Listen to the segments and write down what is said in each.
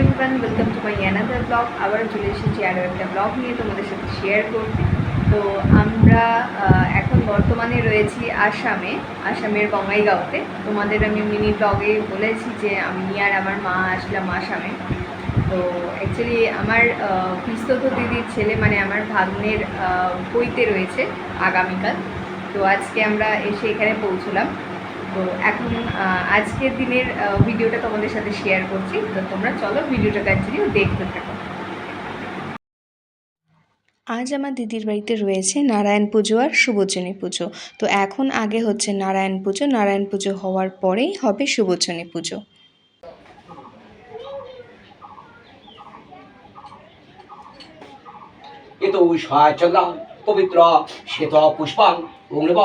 Everyone welcome to my another blog আবারও চলে এসেছি আরও একটা ব্লগ নিয়ে তোমাদের সাথে শেয়ার করতে তো আমরা এখন বর্তমানে রয়েছি আসামে, আসামের বঙ্গাইগাঁওতে। তোমাদের আমি মিনি ব্লগে বলেছি যে আমি আর আমার মা আসলাম আসামে। তো অ্যাকচুয়ালি আমার পিস্তত দিদির ছেলে মানে আমার ভাগ্নের বইতে রয়েছে আগামীকাল। তো আজকে আমরা এসে এখানে পৌঁছলাম। তো এখন আজকের দিনের ভিডিওটা তোমাদের সাথে শেয়ার করছি। তো তোমরা চলো ভিডিওটা কন্টিনিউ দেখতে থাকো। আজ আমার দিদির বাড়িতে রয়েছে নারায়ণ পুজো আর সুবচনী পুজো। তো এখন আগে হচ্ছে নারায়ণ পুজো। নারায়ণ পুজো হওয়ার পরেই হবে সুবচনী পুজো। এতো সচন্দ্রং পবিত্র শ্বেত পুষ্পং ওং নব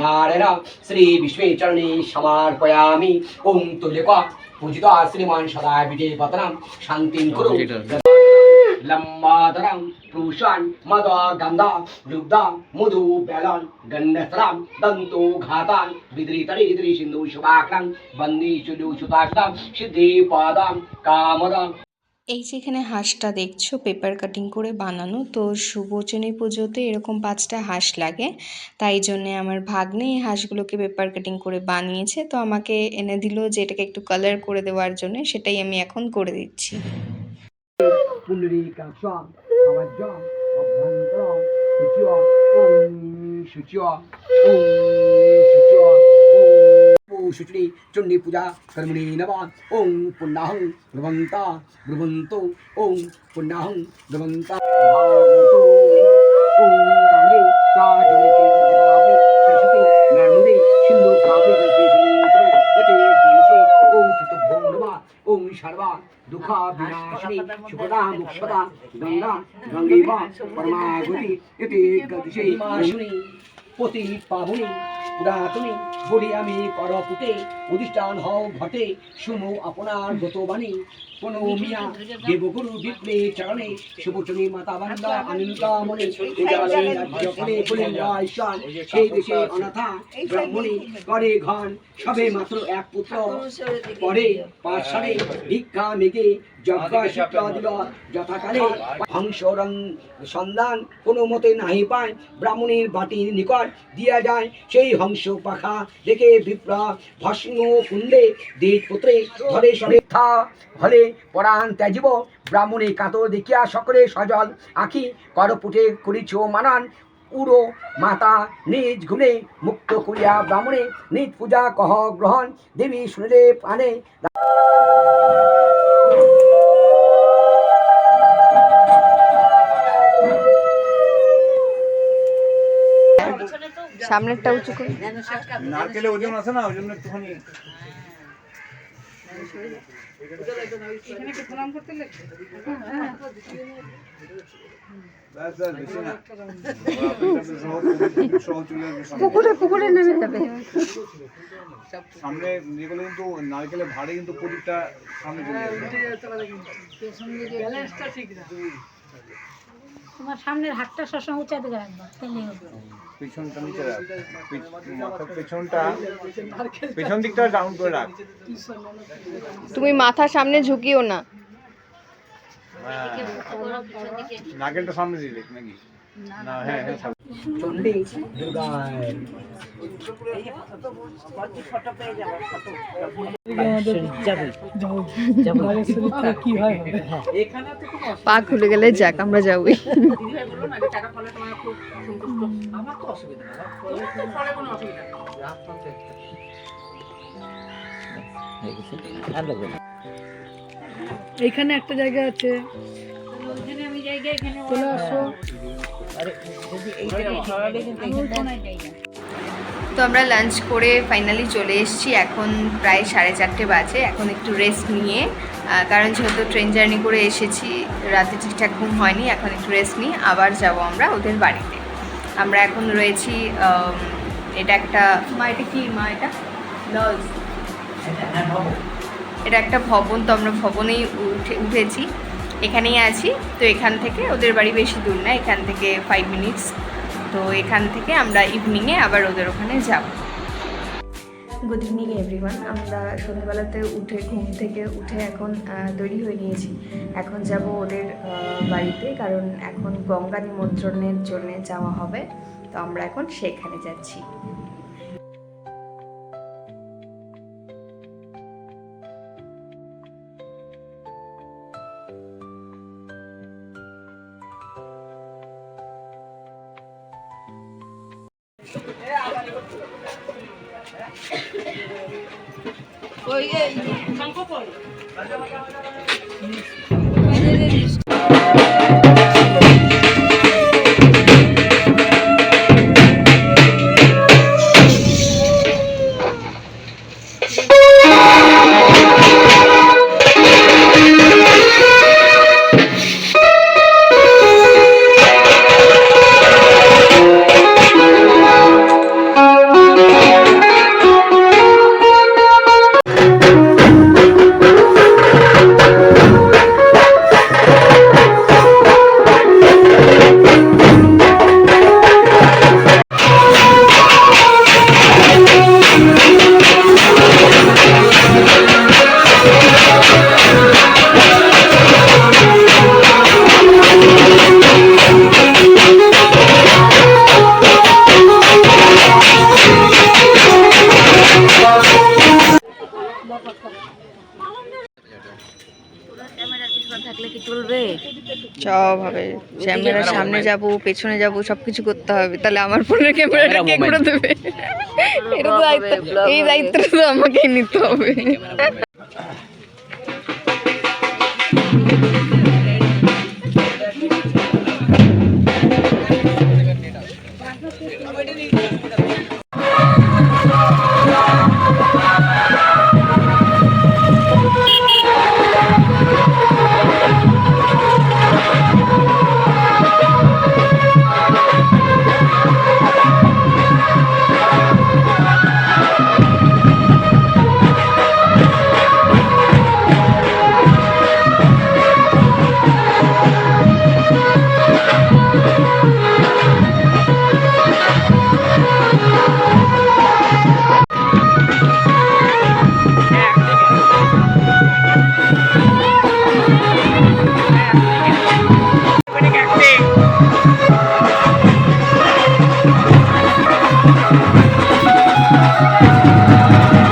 নারায়ণ শ্রী বিশ্বে চরণে সমর্পয়ামি। ওং তুল্যক পূজিত শ্রীমান সদা বিজে পতনম শান্তিং কুরু পুষান মদ গন্ধ লুব্ধ মধু বেলন গন্ধস্রাম দন্তু ঘাতান বিদ্রিতরি ইদ্রি সিন্ধু শুভাক্রং বন্দি চুলু সুতাক্রম সিদ্ধি পাদম কামদম। এই যেখানে হাঁসটা দেখছ পেপার কাটিং করে বানানো, তো সুবচনী পুজোতে এরকম পাঁচটা হাঁস লাগে। তাই জন্যে আমার ভাগ্নে এই হাঁসগুলোকে পেপার কাটিং করে বানিয়েছে। তো আমাকে এনে দিল যে এটাকে একটু কালার করে দেওয়ার জন্য, সেটাই আমি এখন করে দিচ্ছি। ওম শুচিয় ওম শুচিয় ওম শুচি চণ্ডী পূজা কর্মণি নম ওম পুণ্যাহং ব্রবন্ত ব্রবন্ত ওম পুণ্যাহং ব্রবন্ত ভাগবতো ওম গঙ্গে চা জলে গোদাবরী সরস্বতী নর্মদে পুরাতনী বলি আমি করপুটে অধিষ্ঠান হও ঘটে শুনো আপনার গতবাণী কোন মিয়া দেবগুরু বিপ্লে চরণে শুভচনী মাতা বান্দা আনন্দা মনে করে সেই দেশে অনাথা ব্রাহ্মণী করে ঘন সবে মাত্র এক পুত্র। পরে পাঁচ সালে ভিক্ষা মেঘে যজ্ঞ শিক্ষা দিল। যথাকালে হংসরং সন্ধান কোনো মতে নাহি পায়। ব্রাহ্মণের বাটির নিকট দিয়া যায়। সেই হংস পাখা দেখে বিপ্রা ভস্ম কুণ্ডে দেশ পুত্রে ধরে থা হলে পরাণ ত্যাজিব। ব্রাহ্মণে কাতর দেখিয়া সকলে সজল আঁখি করপুটে করিছ মানান। উড়ো মাতা নিজ গুণে মুক্ত করিয়া ব্রাহ্মণে নিজ পূজা কহ গ্রহণ। দেবী শুনিলে প্রাণে সামনেরটা উঁচু করে। নারকেলে ওজন আছে না? ওই জন্য একটুখানি সামনে। পুকুরে পুকুরে নেমে যাবে। সামনে যেগুলো কিন্তু নারকেলের ভাড়ে কিন্তু প্রদীপটা সামনে চলে যাবে। তোমার সামনের হাতটা সবসময় উঁচা দিকে রাখবা তাহলে হবে। পিছনটা নিচে রাখ। মাথার পেছনটা পেছন দিকটা ডাউন করে রাখ। তুমি মাথা সামনে ঝুঁকিও না। নাকেলটা সামনে দিয়ে দেখ নাকি। না হ্যাঁ হ্যাঁ পা খুলে গেলে যাক আমরা যাবই। এইখানে একটা জায়গা আছে। চলে আসো। তো আমরা লাঞ্চ করে ফাইনালি চলে এসেছি এখন প্রায় সাড়ে চারটে বাজে। এখন একটু রেস্ট নিয়ে কারণ যেহেতু ট্রেন জার্নি করে এসেছি রাতে ঠিকঠাক ঘুম হয়নি এখন একটু রেস্ট নিয়ে আবার যাব আমরা ওদের বাড়িতে। আমরা এখন রয়েছি এটা একটা মা এটা কি মা এটা? লজ। এটা একটা ভবন তো আমরা ভবনেই উঠে উঠেছি। এখানেই আছি। তো এখান থেকে ওদের বাড়ি বেশি দূর না, এখান থেকে ফাইভ মিনিটস তো এখান থেকে আমরা ইভিনিংয়ে আবার ওদের ওখানে যাব। গুড ইভিনিং এভরিওয়ান আমরা সন্ধ্যাবেলাতে উঠে, ঘুম থেকে উঠে এখন তৈরি হয়ে নিয়েছি এখন যাব ওদের বাড়িতে, কারণ এখন গঙ্গা নিমন্ত্রণের জন্য যাওয়া হবে। তো আমরা এখন সেখানে যাচ্ছি। সব যাব পেছনে যাব সবকিছু করতে হবে। তাহলে আমার ফোনের ক্যামেরাটা কে করে দেবে? এটা তো দায়িত্ব এই দায়িত্বটা তো আমাকেই নিতে হবে। Música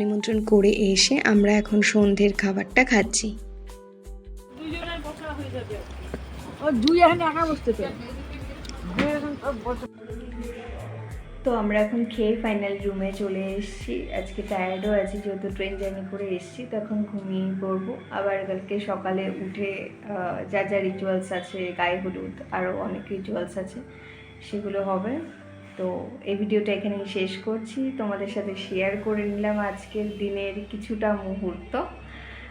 টোচন করে এসে আমরা এখন সন্ধ্যের খাবারটা খাচ্ছি। ও দুই এখানে একা বসতে পারে তো আমরা এখন খেয়ে ফাইনাল রুমে চলে এসেছি। আজকে টায়ার্ডও আছি যেহেতু ট্রেন জার্নি করে এসেছি তো এখন ঘুমিয়ে পড়ব। আবার কালকে সকালে উঠে যা যা রিচুয়ালস আছে গায়ে হলুদ আরও অনেক রিচুয়ালস আছে সেগুলো হবে। তো এই ভিডিওটা এখানেই শেষ করছি। তোমাদের সাথে শেয়ার করে নিলাম আজকের দিনের কিছুটা মুহূর্ত।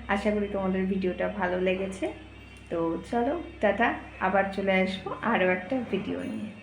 আশা করি তোমাদের ভিডিওটা ভালো লেগেছে। তো চলো, টাটা। আবার চলে আসব আরও একটা ভিডিও নিয়ে।